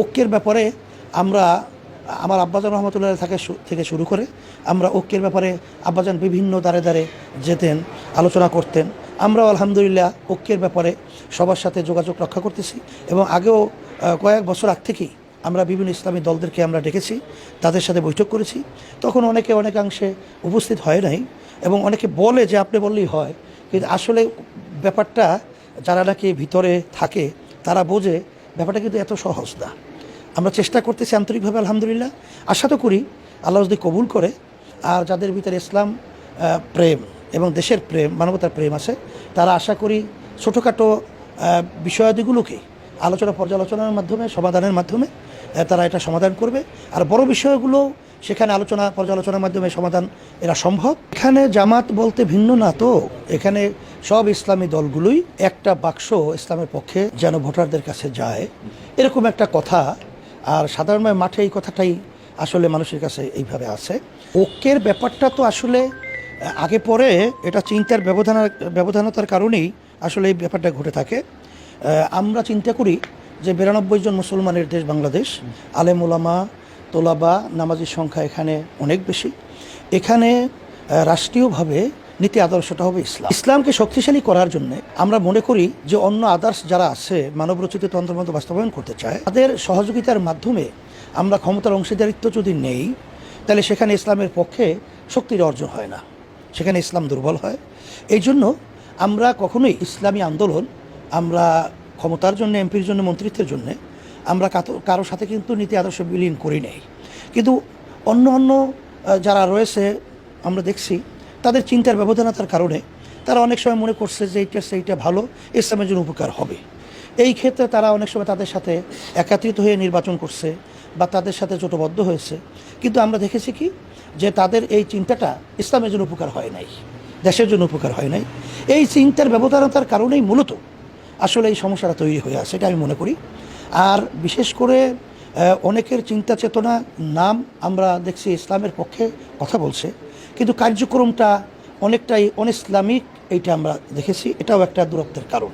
ঐক্যের ব্যাপারে আমরা, আমার আব্বাজান রহমতুল্লাহ থাকে থেকে শুরু করে আমরা ঐক্যের ব্যাপারে আব্বাজান বিভিন্ন দ্বারে দ্বারে যেতেন, আলোচনা করতেন। আমরাও আলহামদুলিল্লাহ ঐক্যের ব্যাপারে সবার সাথে যোগাযোগ রক্ষা করতেছি এবং আগেও কয়েক বছর আগ থেকেই আমরা বিভিন্ন ইসলামী দলদেরকে আমরা ডেকেছি, তাদের সাথে বৈঠক করেছি। তখন অনেকে অনেকাংশে উপস্থিত হয় নাই এবং অনেকে বলে যে আপনি বললেই হয়, কিন্তু আসলে ব্যাপারটা যারা নাকি ভিতরে থাকে, তারা বোঝে ব্যাপারটা কিন্তু এত সহজ না। আমরা চেষ্টা করতেছি আন্তরিকভাবে, আলহামদুলিল্লাহ। আশা তো করি আল্লাহ যদি কবুল করে, আর যাদের ভিতরে ইসলাম প্রেম এবং দেশের প্রেম, মানবতার প্রেম আছে, তারা আশা করি ছোটোখাটো বিষয়াদিগুলোকে আলোচনা পর্যালোচনার মাধ্যমে, সমাধানের মাধ্যমে তারা এটা সমাধান করবে। আর বড় বিষয়গুলো সেখানে আলোচনা পর্যালোচনার মাধ্যমে সমাধান এরা সম্ভব। এখানে জামাত বলতে ভিন্ন না তো। এখানে সব ইসলামী দলগুলোই একটা বাক্স ইসলামের পক্ষে যেন ভোটারদের কাছে যায়। এরকম একটা কথা, আর সাধারণভাবে মাঠে এই কথাটাই আসলে মানুষের কাছে এইভাবে আছে। ঐক্যের ব্যাপারটা তো আসলে, আগে পরে এটা চিন্তার ব্যবধান, ব্যবধানতার কারণেই আসলে এই ব্যাপারটা ঘটে থাকে। আমরা চিন্তা করি যে বিরানব্বই জন মুসলমানের দেশ বাংলাদেশ, আলেম ওলামা তোলাবা, নামাজির সংখ্যা এখানে অনেক বেশি। এখানে রাষ্ট্রীয়ভাবে নীতি আদর্শটা হবে ইসলাম। ইসলামকে শক্তিশালী করার জন্য আমরা মনে করি যে অন্য আদার্স যারা আছে, মানব মানবরচিত তন্ত্রমন্ত্র বাস্তবায়ন করতে চায়, তাদের সহযোগিতার মাধ্যমে আমরা ক্ষমতার অংশীদারিত্ব যদি নেই, তাহলে সেখানে ইসলামের পক্ষে শক্তির অর্জন হয় না। সেখানে ইসলাম দুর্বল হয়। এই জন্য আমরা কখনোই ইসলামী আন্দোলন, আমরা ক্ষমতার জন্য, এমপির জন্য, মন্ত্রিত্বের জন্য, আমরা কারোর সাথে কিন্তু নীতি আদর্শ বিলীন করি নাই। কিন্তু অন্য অন্য যারা রয়েছে, আমরা দেখছি তাদের চিন্তার ব্যবধানতার কারণে তারা অনেক সময় মনে করছে যে এইটা, সেইটা ভালো, ইসলামের জন্য উপকার হবে। এই ক্ষেত্রে তারা অনেক সময় তাদের সাথে একাত্রিত হয়ে নির্বাচন করছে বা তাদের সাথে জোটবদ্ধ হয়েছে। কিন্তু আমরা দেখেছি কি? যে তাদের এই চিন্তাটা ইসলামের জন্য উপকার হয় নাই, দেশের জন্য উপকার হয় নাই। এই চিন্তার ব্যবধানতার কারণেই মূলত আসলে এই সমস্যাটা তৈরি হয়ে আছে, এটা আমি মনে করি। আর বিশেষ করে অনেকের চিন্তা চেতনা নাম আমরা দেখছি ইসলামের পক্ষে কথা বলছে। কিন্তু কার্যক্রমটা অনেকটাই অনইসলামিক এইটা আমরা দেখেছি। এটাও একটা দূরত্বের কারণ।